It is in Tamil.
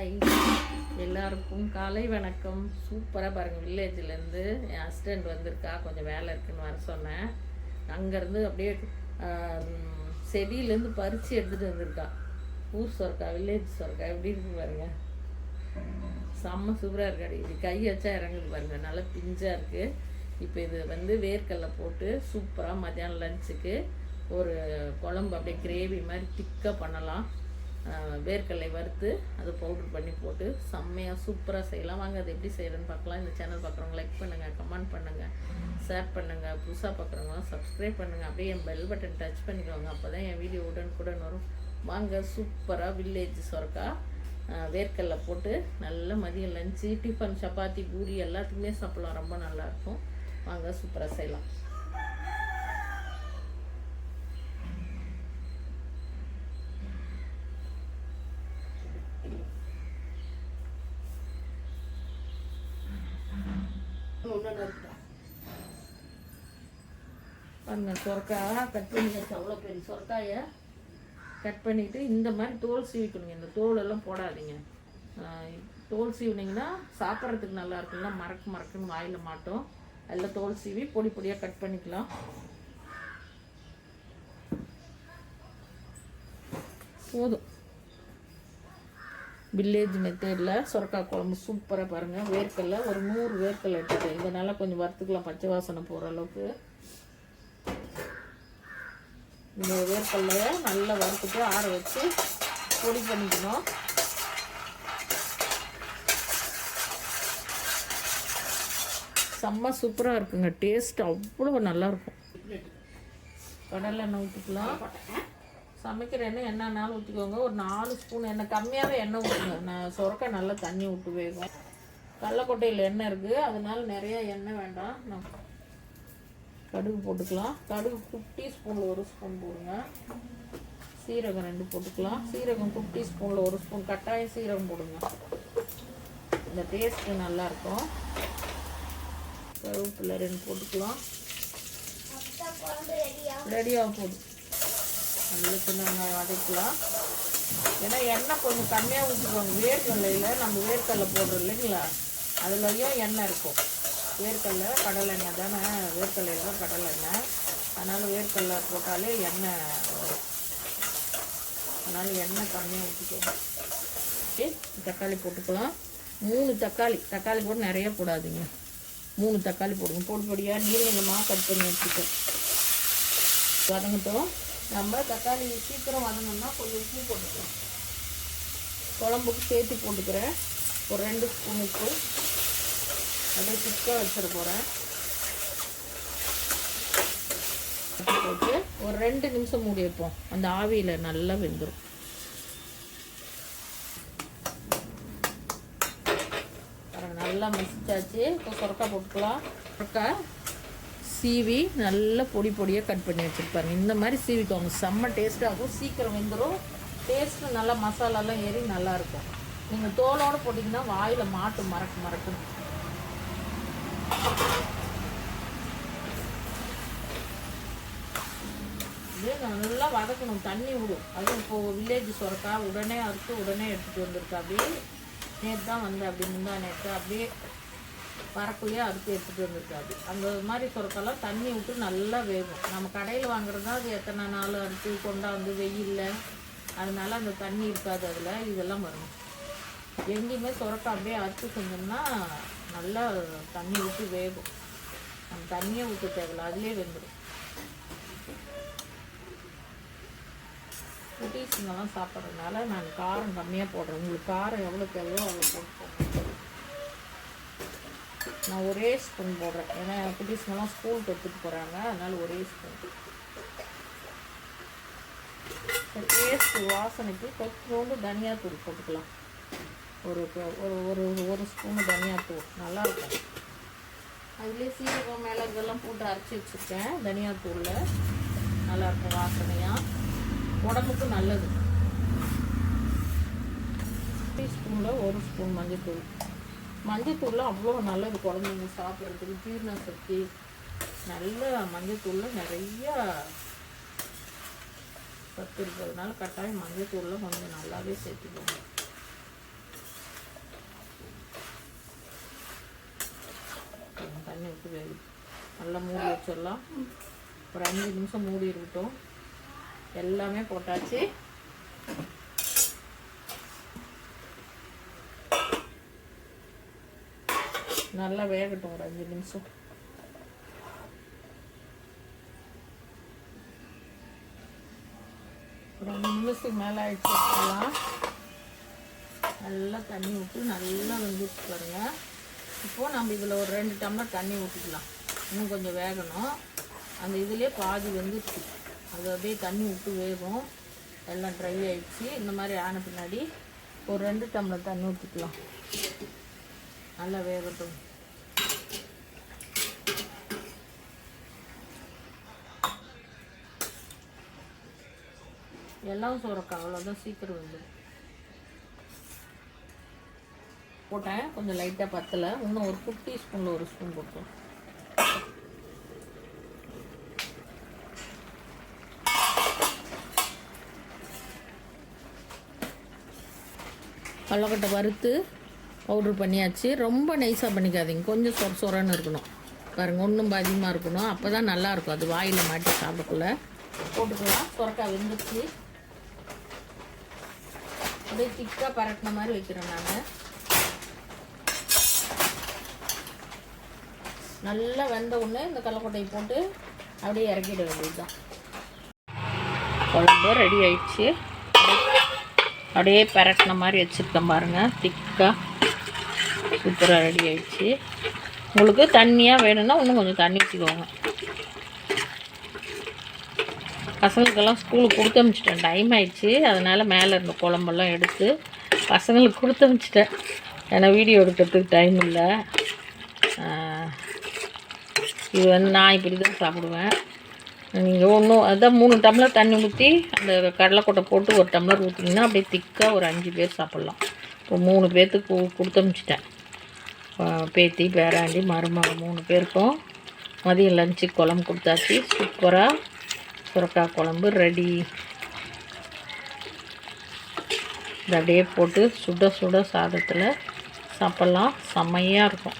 ஹாய் எல்லாருக்கும் காலை வணக்கம். சூப்பராக பாருங்கள் வில்லேஜ்லேருந்து என் ஹஸ்பண்ட் வந்திருக்கா கொஞ்சம் வேலை இருக்குன்னு வர சொன்னேன். அங்கேருந்து அப்படியே செடியிலேருந்து பறித்து எடுத்துகிட்டு வந்திருக்கா. ஊர் சொர்க்கா வில்லேஜ் சொர்க்கா எப்படி இருக்கு பாருங்க. செம்ம சூப்பராக இருக்காடி இது கை வச்சா இறங்குது பாருங்க. நல்லா பிஞ்சாக இருக்குது இப்போ இது வந்து வேர்க்கடலை போட்டு சூப்பராக மத்தியானம் லஞ்சுக்கு ஒரு குழம்பு அப்படியே கிரேவி மாதிரி திக்காக பண்ணலாம். வேர்க்கடலை வறுத்து அதை பவுடர் பண்ணி போட்டு செம்மையாக சூப்பராக செய்யலாம். வாங்க அது எப்படி செய்கிறதுன்னு பார்க்கலாம். இந்த சேனல் பார்க்குறவங்க லைக் பண்ணுங்கள் கமெண்ட் பண்ணுங்கள் ஷேர் பண்ணுங்கள் புதுசாக பார்க்குறவங்க சப்ஸ்கிரைப் பண்ணுங்கள் அப்படியே என் பெல் பட்டன் டச் பண்ணிக்கோங்க. அப்போ தான் என் வீடியோ உடனுக்குடன் வரும். வாங்க சூப்பராக வில்லேஜ் சொரக்கா வேர்க்கடல வேர்க்கடலை போட்டு நல்ல மதியம் லஞ்சு டிஃபன் சப்பாத்தி பூரி எல்லாத்துக்குமே சாப்பிடலாம். ரொம்ப நல்லாயிருக்கும் வாங்க சூப்பராக செய்யலாம். பாருங்க சொரக்காய். கட் பண்ணி வச்சு அவ்வளோ பெரிய சொரக்காயை கட் பண்ணிவிட்டு இந்த மாதிரி தோல் சீவிக்கணுங்க. இந்த தோல் எல்லாம் போடாதீங்க தோல் சீவினீங்கன்னா சாப்பிட்றதுக்கு நல்லா இருக்கும்ல. மறக்கு மறக்குன்னு வாயில் மாட்டோம். எல்லாம் தோல் சீவி பொடி பொடியாக கட் பண்ணிக்கலாம். போதும். வில்லேஜ் மெத்தேடில் சுரக்காய் குழம்பு சூப்பராக பாருங்கள் வேர்க்கடலை ஒரு நூறு வேர்க்கடலை எடுத்துட்டேன். இதனால் கொஞ்சம் வறுத்துக்கலாம். பச்சை வாசனை போகிற அளவுக்கு. இந்த வேர்க்கடலையை நல்லா வறுத்துட்டு ஆற வச்சு பொடி பண்ணிக்கணும். செம்ம சூப்பராக இருக்குங்க. டேஸ்ட் அவ்வளோ நல்லாயிருக்கும் கடலை எண்ணெய் ஊற்றிக்கலாம் சமைக்கிற எண்ணெய் என்னன்னாலும் ஊற்றிக்கோங்க ஒரு நாலு ஸ்பூன் எண்ணெய் கம்மியாகவே எண்ணெய் ஊற்றுங்க நான் சுரக்க நல்லா தண்ணி விட்டு வேகும். கடலக்கொட்டையில் எண்ணெய் இருக்குது அதனால நிறைய எண்ணெய் வேண்டாம். நான் கடுகு போட்டுக்கலாம். கடுகு குட்டி ஸ்பூனில் ஒரு ஸ்பூன் போடுங்க. சீரகம் ரெண்டு போட்டுக்கலாம். சீரகம் குட்டி ஸ்பூனில் ஒரு ஸ்பூன். கட்டாயம் சீரகம் போடுங்க. இந்த டேஸ்ட்டு நல்லாயிருக்கும். கருவேப்பிலை ரெண்டு போட்டுக்கலாம். ரெடியாக போகுது நல்ல சின்ன வதக்கலாம் ஏன்னா எண்ணெய் கொஞ்சம் கம்மியாக ஊற்றிக்கோங்க வேர்க்கடலையில் நம்ம வேர்க்கடலை போடுறோம் இல்லைங்களா? அதுலேயும் எண்ணெய் இருக்கும். வேர்க்கடலை கடலை எண்ணெய் தானே? வேர்க்கடலையில் தான் கடலை எண்ணெய். அதனால் வேர்க்கடலை போட்டாலே எண்ணெய் வரும். அதனால் எண்ணெய் கம்மியாக ஊற்றிக்கோங்க தக்காளி போட்டுக்கலாம். மூணு தக்காளி. தக்காளி போட்டு நிறைய போடாதீங்க. மூணு தக்காளி போடுங்க. பொடி பொடியாக நீளமாக கட் பண்ணி வச்சுக்கோங்க. வதங்கட்டும். நம்ம தக்காளி சீக்கிரம் வதங்கணும்னா கொஞ்சம் உப்பு போட்டுக்கலாம். குழம்புக்கு சேர்த்து போட்டுக்கிறேன். ஒரு ரெண்டு ஸ்பூன் உப்பு. அப்படியே திக்காக வச்சிட போகிறேன் போட்டு ஒரு ரெண்டு நிமிஷம் மூடி வைப்போம். அந்த ஆவியில் நல்லா வெந்துடும் நல்லா மசிச்சாச்சு இப்போ சுரக்கா போட்டுக்கலாம். சொரக்கா சீவி நல்லா பொடி பொடியாக கட் பண்ணி வச்சுருப்பாங்க இந்த மாதிரி சீவிக்கோங்க செம்ம டேஸ்ட்டாகும் சீக்கிரம் வெந்துடும் டேஸ்ட்டு நல்லா மசாலாலாம் ஏறி நல்லா இருக்கும். நீங்கள் தோலோடு போட்டிங்கன்னா வாயில் மாட்டு மறக்கு மறக்கும். இது நல்லா வதக்கணும். தண்ணி விடும் அதுவும் இப்போ வில்லேஜ் சுரக்கா உடனே அறுத்து உடனே எடுத்துகிட்டு வந்திருக்கா. அப்படியே நேற்று தான் வந்து அப்படி முந்தா நேற்று அப்படியே பறக்குள்ளேயே அறுத்து எடுத்துகிட்டு வந்துருக்காது. அந்த மாதிரி சொரக்கெல்லாம் தண்ணி விட்டு நல்லா வேகும். நம்ம கடையில் வாங்குறதா அது எத்தனை நாள் அறுத்து கொண்டாந்து வெயில்ல அதனால் அந்த தண்ணி இருக்காது அதில். இதெல்லாம் வரும். எங்கேயுமே சுரக்கா அப்படியே அறுத்து செஞ்சோம்னா நல்லா தண்ணி விட்டு வேகும். அந்த தண்ணியை ஊற்ற தேவையில்ல அதுலேயே வெந்துடும் குட்டீஸுங்கெல்லாம் சாப்பிட்றதுனால நான் காரம் கம்மியாக போடுறேன். உங்களுக்கு காரம் எவ்வளோ தேவையோ அவ்வளோ போடுறேன் நான் ஒரே ஸ்பூன் போடுறேன். ஏன்னா குட்டீஸ்ங்கெல்லாம் ஸ்கூலுக்கு எடுத்துகிட்டு போகிறாங்க அதனால் ஒரே ஸ்பூன் டேஸ்ட் வாசனைக்கு கொஞ்சோண்டு தனியாத்தூள் போட்டுக்கலாம். ஒரு ஒரு ஒரு ஒரு ஸ்பூனு தனியாத்தூள். நல்லாயிருக்கும் அதுலேயே சீரகம் மிளகுலாம் போட்டு அரைச்சி வச்சுருக்கேன். தனியாத்தூளில். நல்லாயிருக்கும் வாசனையாக உடம்புக்கு நல்லது. டீஸ்பூனில் ஒரு ஸ்பூன் மஞ்சள் தூள் மஞ்சத்தூள்லாம் அவ்வளோ நல்லது குழந்தைங்க சாப்பிட்றதுக்கு. ஜீரண சக்தி நல்ல மஞ்சத்தூளில் நிறையா சத்து இருக்கிறதுனால கட்டாயம் மஞ்சத்தூளில் கொஞ்சம் நல்லாவே சேர்த்துக்கோங்க. தண்ணி விட்டு வேகு. நல்லா மூடி வச்சிடலாம். ஒரு அஞ்சு நிமிஷம் மூடி இருக்கட்டும். எல்லாமே போட்டாச்சு. நல்லா வேகட்டும் ஒரு அஞ்சு நிமிஷம். ரெண்டு நிமிஷத்துக்கு மேலே ஆயிடுச்சு வச்சுக்கலாம் நல்லா தண்ணி விட்டு நல்லா வெந்துட்டு பாருங்க. இப்போது நம்ம இதில் ஒரு ரெண்டு டம்ளர் தண்ணி ஊற்றிக்கலாம் இன்னும் கொஞ்சம் வேகணும். அந்த இதுலேயே பாதி வெந்துச்சு அது அப்படியே தண்ணி விட்டு வேகும். எல்லாம் ட்ரை ஆயிடுச்சு. இந்த மாதிரி ஆன பின்னாடி ஒரு ரெண்டு டம்ளர் தண்ணி ஊற்றிக்கலாம் நல்லா வேகட்டும். எல்லாம் சுரக்காய் அவ்வளோதான் சீக்கிரம் வந்து போட்டேன் கொஞ்சம் லைட்டாக பத்தலை. இன்னும் ஒரு குட்டி ஸ்பூனில் ஒரு ஸ்பூன் போட்டோம் கடலக்கொட்டை வறுத்து பவுட்ரு பண்ணியாச்சு. ரொம்ப நைஸாக பண்ணிக்காதீங்க. கொஞ்சம் சொர சொரன்னு இருக்கணும். பாருங்கள் ஒன்றும் அதிகமாக இருக்கணும். அப்போ தான் நல்லாயிருக்கும் அது வாயில் மாட்டி சாப்பிடக்குள்ள. போட்டுக்கலாம். சுரக்காய் வெந்துச்சு அப்படியே திக்காக பரட்டின மாதிரி வைக்கிறேன் நாங்கள் நல்லா வெந்த உடனே இந்த கடலக்கொட்டையை போட்டு அப்படியே இறக்கிட வேண்டியதுதான். குழம்பு ரெடி ஆயிடுச்சு. அப்படியே பரட்டின மாதிரி வச்சுருக்கேன் பாருங்கள் திக்காக சூப்பராக ரெடி ஆயிடுச்சு. உங்களுக்கு தண்ணியாக வேணும்னா இன்னும் கொஞ்சம் தண்ணி ஊற்றிக்கோங்க பசங்களுக்கெல்லாம் ஸ்கூலுக்கு கொடுத்து அனுப்பிச்சிட்டேன் டைம் ஆயிடுச்சு. அதனால் மேலே இருந்த குழம்பெல்லாம் எடுத்து பசங்களுக்கு கொடுத்து அனுப்பிச்சிட்டேன் ஏன்னா வீடியோ எடுக்கிறதுக்கு டைம் இல்லை. இது வந்து நான் இப்படி தான் சாப்பிடுவேன். நீங்கள் ஒன்றும் அதான் மூணு டம்ளர் தண்ணி ஊற்றி அந்த கடலைக்கொட்டை போட்டு ஒரு டம்ளர் ஊற்றிங்கன்னா அப்படியே திக்காக ஒரு அஞ்சு பேர் சாப்பிட்லாம். இப்போ மூணு பேர்த்துக்கு கொடுத்து அனுப்பிச்சிட்டேன் பேத்தி பேராண்டி மருமகள் மூணு பேருக்கும். மதியம் லஞ்சு குழம்பு கொடுத்தாச்சு. சூப்பராக சுரக்காய் குழம்பு ரெடி. இதை அப்படியே போட்டு சுட சுட சாதத்தில் சாப்பிட்லாம். செம்மையாக இருக்கும்.